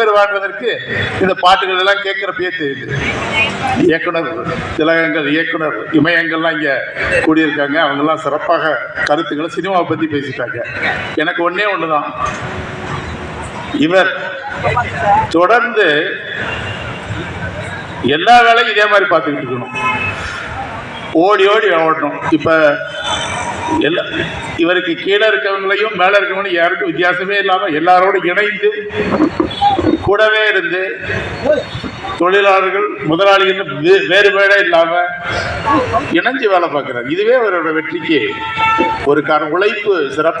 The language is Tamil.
பெறுவான்றதற்கு இந்த பாட்டுகள் எல்லாம் கேட்கிறப்பயே தெரியுது இயக்குனர் திலகங்கள் இயக்குனர் இமயங்கள்லாம் இங்க கூடியிருக்காங்க. அவங்கெல்லாம் சிறப்பாக கருத்துக்களை சினிமாவை பத்தி பேசிட்டாங்க. எனக்கு ஒண்ணே ஒண்ணுதான். இவர் தொடர்ந்து எல்லா வேலையும் இதே மாதிரி பார்த்துக்கிட்டு இருக்கணும். ஓடி ஓடி ஓடணும். இப்போ எல்லா இவருக்கு கீழே இருக்கவங்களையும் மேலே இருக்கவங்களையும் யாருக்கும் வித்தியாசமே இல்லாமல் எல்லாரோடும் இணைந்து கூடவே இருந்து தொழிலாளர்கள் முதலாளிகள் வேறு வேறுபாடே இல்லாமல் இணைஞ்சு வேலை பார்க்குறாரு. இதுவே அவரோட வெற்றிக்கு ஒரு காரணம். உழைப்பு சிறப்பு.